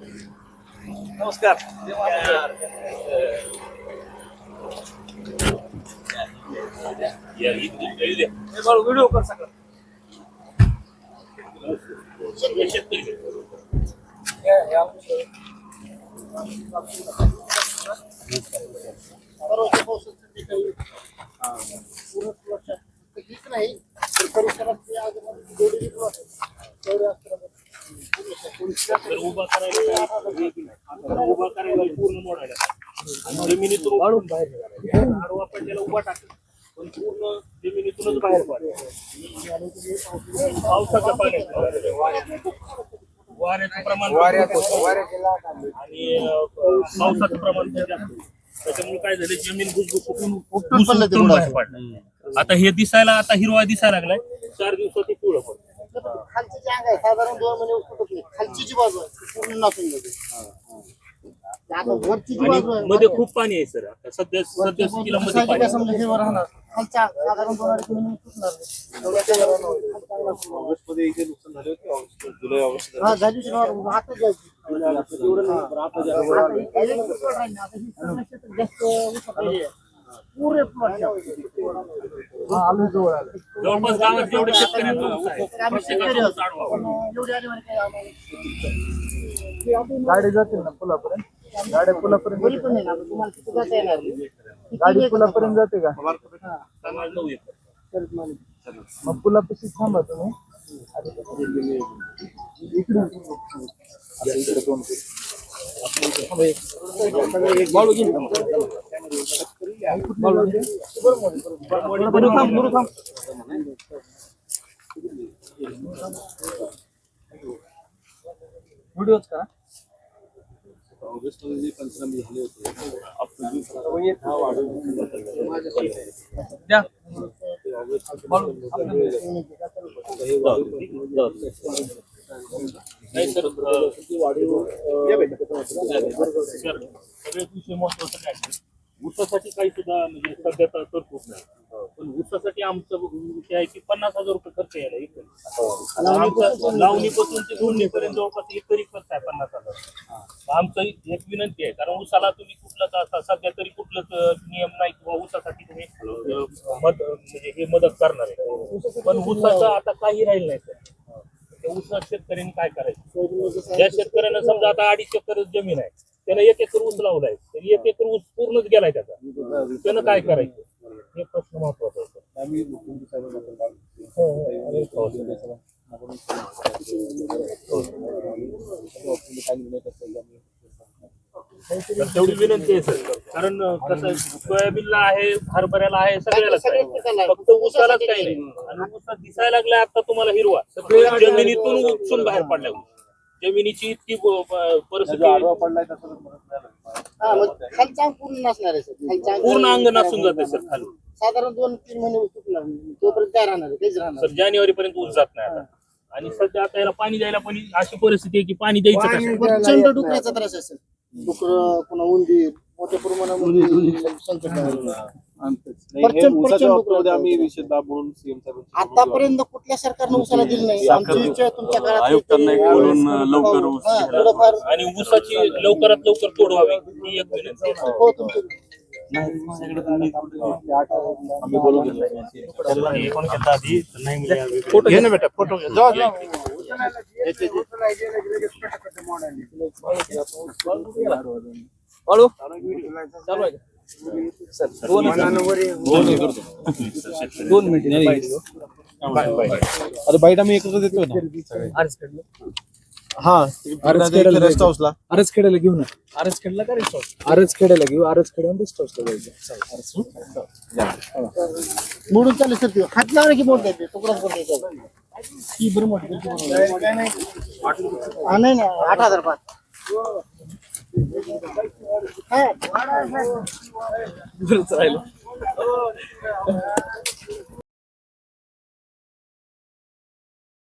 नमस्कार. व्हिडिओ कर सगळं. परवाच्या तर उभा करायला आता उभा करायला पूर्ण मोडायला आणि जमिनीतून वाढून बाहेर निघाला. आडवा पडलेला उभा टाकला पण पूर्ण जमिनीतूनच बाहेर पडला पावसाच्या पाण्यात वाऱ्याचं प्रमाण आणि पावसाचं प्रमाण पण जास्त त्याच्यामुळे काय झालं जमीन भुसभुसून उपटून पडलं बाहेर बुडाचं. आता हे दिसायला आता हिरवा दिसायला लागलाय चार दिवसात ते पिवळं पडलं खालची जी अंग आहे साधारण दोन महिने फुटत नाही खालची जी बाजू आहे ती पूर्ण नाचून जाते. आता वरची जी बाजू आहे आणि मध्ये खूप पाणी आहे सर. आता सध्या सध्या स्थितीला मध्ये साहजिक पाणी आहे, समजा हे वर राहणार? खालच्या साधारण दोन अडीच महिने फुटणार नाही. एवढ्या त्या वरानं होईल. खालच्या अंगात हा, झाली होती ना, आता जायची. आता ही राहिली ना, आता ही सगळं क्षेत्र जास्त आहे. पुरे plot आहेत, ऊस आहे. तर आम्ही शेतकरी आहोत. पण एवढी आली म्हणजे काय आम्हाला गाडी जाते ना पुलापर्यंत? गाड्या पुलापर्यंत घरी पण नाही ना, आता तुम्हाला तिथं जाता येणार? नाही. किती गाडी वेळ पुलापर्यंत जाते का? समाज नऊ एकर. करत नाही. मग पुलापाशी थांबा तुम्ही इकडे इकडे दोन व्हिडिओच का द्या. नाही सर अं, सर, सगळ्यात विषय महत्त्वाचा काय आहे? ऊसासाठी काही सुद्धा म्हणजे सध्या तर तरतूद नाही. पण ऊसासाठी आमचा विषय आहे की पन्नास हजार रुपये खर्च यायला एकरी आमचा लावणीपासून ते दोन्हीपर्यंत जवळपास एकरी खर्च आहे पन्नास हजार. आमचं एक विनंती आहे कारण ऊसाला तुम्ही कुठलंच असा सध्या तरी कुठलंच नियम नाही किंवा ऊसासाठी तुम्ही मद म्हणजे हे मदत करणार आहे. पण ऊसाचं आता काही राहील नाही सर. त्या ऊसात शेतकऱ्यांनी काय करायचं? ज्या शेतकऱ्यांना समजा आता अडीच एकर जमीन आहे त्यानं एक एकर ऊस लावलाय तर एक एकर ऊस पूर्णच गेलाय त्याचा. त्यानं काय करायचं? हे प्रश्न महत्त्वाचा आहे सर. तर तेवढी विनंती आहे सर. कारण कसं आहे, सोयाबीनला आहे हरभऱ्याला आहे सगळ्यालाच आहे. फक्त ऊसालाच काही नाही. आणि ऊसात दिसायला लागलाय आता तुम्हाला हिरवा. जमिनीतून उपसून बाहेर पडल्या ऊस. जमिनीची इतकी परिस्थिती हा, मग खालचा अंग पूर्ण नसणार आहे सर खालचा अंग पूर्ण अंग नासून जाते सर खाली साधारण दोन तीन महिने फुटणार नाही. तोपर्यंत काय राहणार आहे? काहीच राहणार सर जानेवारी पर्यंत ऊस जात नाही आता आणि सध्या आता याला पाणी द्यायला पण अशी परिस्थिती आहे की पाणी द्यायचं कसं नाही. प्रचंड डुकराचा त्रास आहे सर डुकर पुन्हा उंदीर मोठ्या प्रमाणामध्ये संकट आहे. आतापर्यंत कुठल्या सरकारनं उसाला दिलं नाही? आयुक्तांना एक बोलून लवकर ऊस हा, घ्यायला. थोडंफार आणि ऊसाची लवकरात लवकर तोड व्हावी ही एक विनंती आहे. हो आम्ही बोलून फोटो घे ना बेटा फोटो घे जाऊ जाऊ. हळू चालू आहे का? सर, दोन दोन बाईट आम्ही एकत्र देतो ना? हा रेस्ट हाऊसला आरच खेड्याला घेऊ ना। आरच खेडला का रेस्ट हाऊस आरच खेड्याला घेऊ आरच खेड्या रेस्ट हाऊसला जायचं मोडून चालू सर हात लावला की मोड द्यायचे तुकडाच बोल द्यायचा बरं मोठी बिलकुल नाही. नाही नाही आठ हज़ार पाच। हा. राहिलं